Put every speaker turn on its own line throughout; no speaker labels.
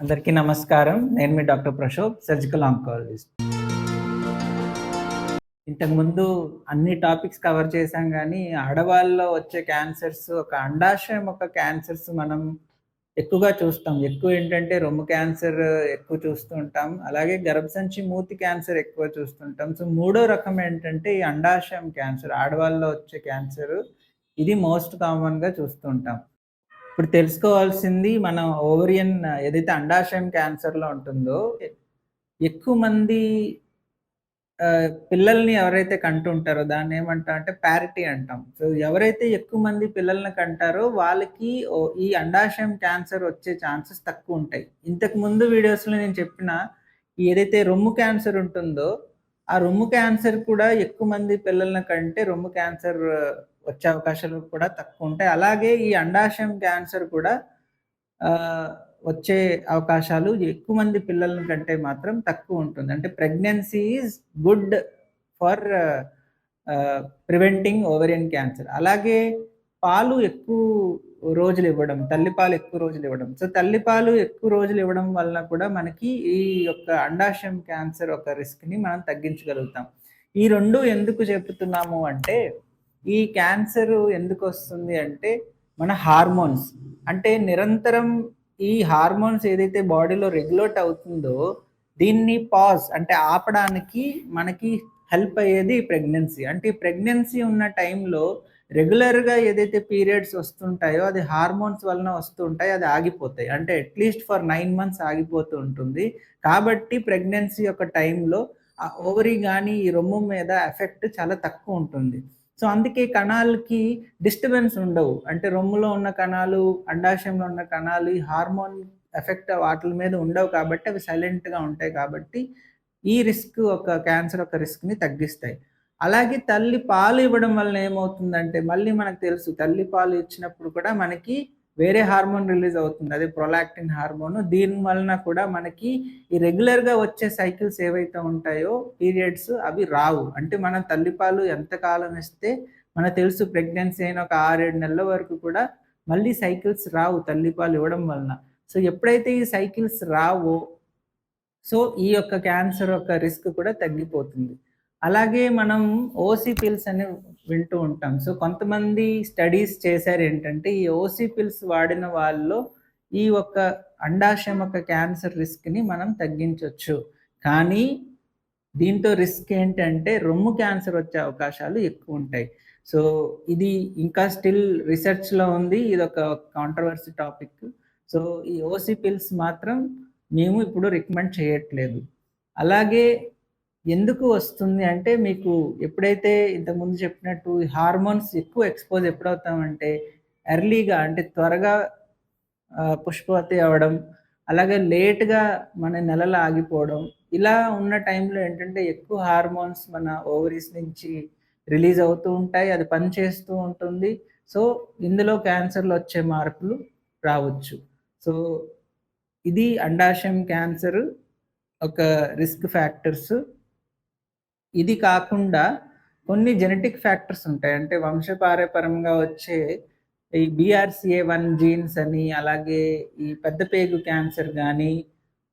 అందరికీ నమస్కారం. నేను మీ డాక్టర్ ప్రశోభ్ సర్జికల్ ఆంకాలజిస్ట్. ఇంతకుముందు అన్ని టాపిక్స్ కవర్ చేశాం కానీ ఆడవాళ్ళలో వచ్చే క్యాన్సర్స్ ఒక అండాశయం ఒక క్యాన్సర్స్ మనం ఎక్కువగా చూస్తాం. ఎక్కువ ఏంటంటే రొమ్ము క్యాన్సర్ ఎక్కువ చూస్తూ ఉంటాం. అలాగే గర్భసంచి మూతి క్యాన్సర్ ఎక్కువ చూస్తుంటాం సో మూడో రకం ఏంటంటే ఈ అండాశయం క్యాన్సర్ ఆడవాళ్ళలో వచ్చే క్యాన్సర్. ఇది మోస్ట్ కామన్గా చూస్తుంటాం ఇప్పుడు తెలుసుకోవాల్సింది మనం ఓవరియన్ ఏదైతే అండాశయం క్యాన్సర్లో ఉంటుందో ఎక్కువ మంది పిల్లల్ని ఎవరైతే కంటుంటారో దాన్ని ఏమంటాం అంటే ప్యారిటీ అంటాం. సో ఎవరైతే ఎక్కువ మంది పిల్లల్ని కంటారో వాళ్ళకి ఈ అండాశయం క్యాన్సర్ వచ్చే ఛాన్సెస్ తక్కువ ఉంటాయి. ఇంతకు ముందు వీడియోస్లో నేను చెప్పిన ఏదైతే రొమ్ము క్యాన్సర్ ఉంటుందో ఆ రొమ్ము క్యాన్సర్ కూడా ఎక్కువ మంది పిల్లల్ని కంటే రొమ్ము క్యాన్సర్ వచ్చే అవకాశాలు కూడా తక్కువ ఉంటాయి. అలాగే ఈ అండాశయం క్యాన్సర్ కూడా వచ్చే అవకాశాలు ఎక్కువ మంది పిల్లల కంటే మాత్రం తక్కువ ఉంటుంది. అంటే pregnancy is good for preventing ovarian cancer. అలాగే పాలు ఎక్కువ రోజులు ఇవ్వడం తల్లిపాలు ఎక్కువ రోజులు ఇవ్వడం. సో తల్లిపాలు ఎక్కువ రోజులు ఇవ్వడం వలన కూడా మనకి ఈ యొక్క అండాశయం క్యాన్సర్ ఒక రిస్క్ని మనం తగ్గించగలుగుతాం. ఈ రెండు ఎందుకు చెప్తున్నాము అంటే ఈ క్యాన్సర్ ఎందుకు వస్తుంది అంటే మన హార్మోన్స్. అంటే నిరంతరం ఈ హార్మోన్స్ ఏదైతే బాడీలో రెగ్యులేట్ అవుతుందో దీన్ని పాజ్ అంటే ఆపడానికి మనకి హెల్ప్ అయ్యేది ప్రెగ్నెన్సీ. అంటే ప్రెగ్నెన్సీ ఉన్న టైంలో రెగ్యులర్గా ఏదైతే పీరియడ్స్ వస్తుంటాయో అది హార్మోన్స్ వలన వస్తుంటాయి అది ఆగిపోతాయి. అంటే అట్లీస్ట్ ఫర్ నైన్ మంత్స్ ఆగిపోతూ ఉంటుంది. కాబట్టి ప్రెగ్నెన్సీ యొక్క టైంలో ఆ ఓవరీ కానీ ఈ రొమ్ము మీద ఎఫెక్ట్ చాలా తక్కువ ఉంటుంది. సో అందుకే కణాలకి డిస్టర్బెన్స్ ఉండవు. అంటే రొమ్ములో ఉన్న కణాలు అండాశయంలో ఉన్న కణాలు ఈ హార్మోన్ ఎఫెక్ట్ వాటి మీద ఉండవు కాబట్టి అవి సైలెంట్గా ఉంటాయి కాబట్టి ఈ రిస్క్ ఒక క్యాన్సర్ ఒక రిస్క్ని తగ్గిస్తాయి. అలాగే తల్లి పాలు ఇవ్వడం వల్ల ఏమవుతుందంటే మళ్ళీ మనకు తెలుసు తల్లి పాలు ఇచ్చినప్పుడు కూడా మనకి వేరే హార్మోన్ రిలీజ్ అవుతుంది. అది ప్రొలాక్టిన్ హార్మోన్. దీని వలన కూడా మనకి ఈ రెగ్యులర్గా వచ్చే సైకిల్స్ ఏవైతే ఉంటాయో పీరియడ్స్ అవి రావు. అంటే మనం తల్లిపాలు ఎంతకాలం ఇస్తే మనకు తెలుసు ప్రెగ్నెన్సీ అయిన ఒక ఆరేడు నెలల వరకు కూడా మళ్ళీ సైకిల్స్ రావు తల్లిపాలు ఇవ్వడం వలన. సో ఎప్పుడైతే ఈ సైకిల్స్ రావో సో ఈ యొక్క క్యాన్సర్ యొక్క రిస్క్ కూడా తగ్గిపోతుంది. అలాగే మనం ఓసీ పిల్స్ అని వింటూ ఉంటాం. సో కొంతమంది స్టడీస్ చేశారు ఏంటంటే ఈ ఓసీ పిల్స్ వాడిన వాళ్ళలో ఈ ఒక్క అండాశయం ఒక క్యాన్సర్ రిస్క్ని మనం తగ్గించవచ్చు కానీ దీంతో రిస్క్ ఏంటంటే రొమ్ము క్యాన్సర్ వచ్చే అవకాశాలు ఎక్కువ ఉంటాయి. సో ఇది ఇంకా స్టిల్ రీసెర్చ్లో ఉంది. ఇది ఒక కాంట్రవర్సీ టాపిక్ సో ఈ ఓసీ పిల్స్ మాత్రం మేము ఇప్పుడు రికమెండ్ చేయట్లేదు. అలాగే ఎందుకు వస్తుంది అంటే మీకు ఎప్పుడైతే ఇంతకుముందు చెప్పినట్టు హార్మోన్స్ ఎక్కువ ఎక్స్పోజ్ ఎప్పుడవుతామంటే ఎర్లీగా అంటే త్వరగా పుష్పవతి అవ్వడం అలాగే లేట్గా మన నెలలు ఆగిపోవడం ఇలా ఉన్న టైంలో ఏంటంటే ఎక్కువ హార్మోన్స్ మన ఓవరీస్ నుంచి రిలీజ్ అవుతూ ఉంటాయి అది పనిచేస్తూ ఉంటుంది. సో ఇందులో క్యాన్సర్లో వచ్చే మార్పులు రావచ్చు. సో ఇది అండాశయం క్యాన్సర్ ఒక రిస్క్ ఫ్యాక్టర్స్. ఇది కాకుండా కొన్ని జెనెటిక్ ఫ్యాక్టర్స్ ఉంటాయి. అంటే వంశపారపరంగా వచ్చే ఈ బీఆర్సీఏ వన్ జీన్స్ అని అలాగే ఈ పెద్ద పేగు క్యాన్సర్ కానీ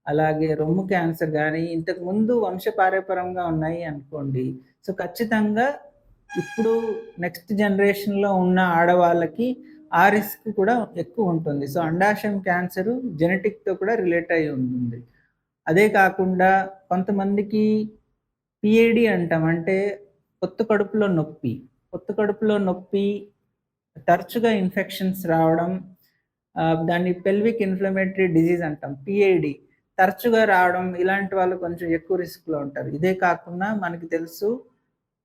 అలాగే రొమ్ము క్యాన్సర్ కానీ ఇంతకు ముందు వంశపారపరంగా ఉన్నాయి అనుకోండి. సో ఖచ్చితంగా ఇప్పుడు నెక్స్ట్ జనరేషన్లో ఉన్న ఆడవాళ్ళకి ఆ రిస్క్ కూడా ఎక్కువ ఉంటుంది. సో అండాశయం క్యాన్సర్ జెనెటిక్తో కూడా రిలేట్ అయి ఉంటుంది. అదే కాకుండా కొంతమందికి పిఏడి అంటాం. అంటే పొత్తు కడుపులో నొప్పి. పొత్తు కడుపులో నొప్పి తరచుగా ఇన్ఫెక్షన్స్ రావడం దాన్ని పెల్విక్ ఇన్ఫ్లమేటరీ డిజీజ్ అంటాం పిఏడి తరచుగా రావడం ఇలాంటి వాళ్ళు కొంచెం ఎక్కువ రిస్క్లో ఉంటారు. ఇదే కాకుండా మనకి తెలుసు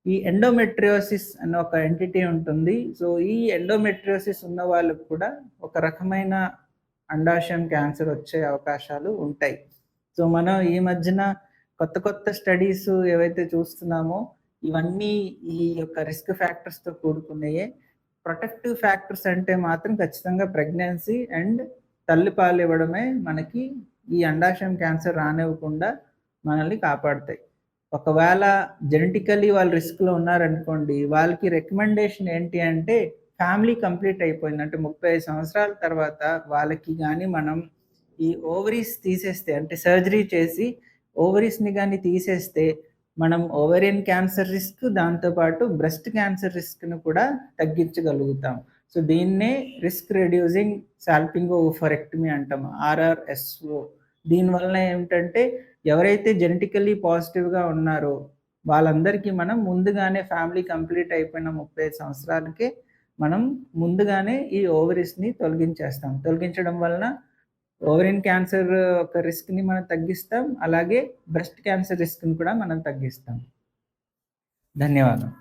ఈ ఎండోమెట్రియోసిస్ అనే ఒక ఎంటిటీ ఉంటుంది. సో ఈ ఎండోమెట్రియోసిస్ ఉన్న వాళ్ళకు కూడా ఒక రకమైన అండాశయం క్యాన్సర్ వచ్చే అవకాశాలు ఉంటాయి. సో మనం ఈ మధ్యన కొత్త కొత్త స్టడీస్ ఏవైతే చూస్తున్నామో ఇవన్నీ ఈ యొక్క రిస్క్ ఫ్యాక్టర్స్తో కూడుకున్నాయే. ప్రొటెక్టివ్ ఫ్యాక్టర్స్ అంటే మాత్రం ఖచ్చితంగా ప్రెగ్నెన్సీ అండ్ తల్లిపాలు ఇవ్వడమే మనకి ఈ అండాశయం క్యాన్సర్ రానివ్వకుండా మనల్ని కాపాడుతాయి. ఒకవేళ జెనెటికలీ వాళ్ళు రిస్క్లో ఉన్నారనుకోండి వాళ్ళకి రికమెండేషన్ ఏంటి అంటే ఫ్యామిలీ కంప్లీట్ అయిపోయింది. అంటే ముప్పై సంవత్సరాల తర్వాత వాళ్ళకి కానీ మనం ఈ ఓవరీస్ తీసేస్తే అంటే సర్జరీ చేసి ఓవరీస్ని కానీ తీసేస్తే మనం ఓవరియన్ క్యాన్సర్ రిస్క్ దాంతోపాటు బ్రెస్ట్ క్యాన్సర్ రిస్క్ను కూడా తగ్గించగలుగుతాం. సో దీన్నే రిస్క్ రెడ్యూసింగ్ సాల్పింగో ఓఫరెక్టమీ అంటాం ఆర్ఆర్ఎస్ఓ. దీనివల్ల ఏమిటంటే ఎవరైతే జెనెటికల్లీ పాజిటివ్గా ఉన్నారో వాళ్ళందరికీ మనం ముందుగానే ఫ్యామిలీ కంప్లీట్ అయిపోయిన ముప్పై సంవత్సరాలకే మనం ముందుగానే ఈ ఓవరీస్ని తొలగించేస్తాం. తొలగించడం వలన ఓవరిన్ క్యాన్సర్ ఒక రిస్క్ని మనం తగ్గిస్తాం. అలాగే బ్రెస్ట్ క్యాన్సర్ రిస్క్ని కూడా మనం తగ్గిస్తాం. ధన్యవాదం.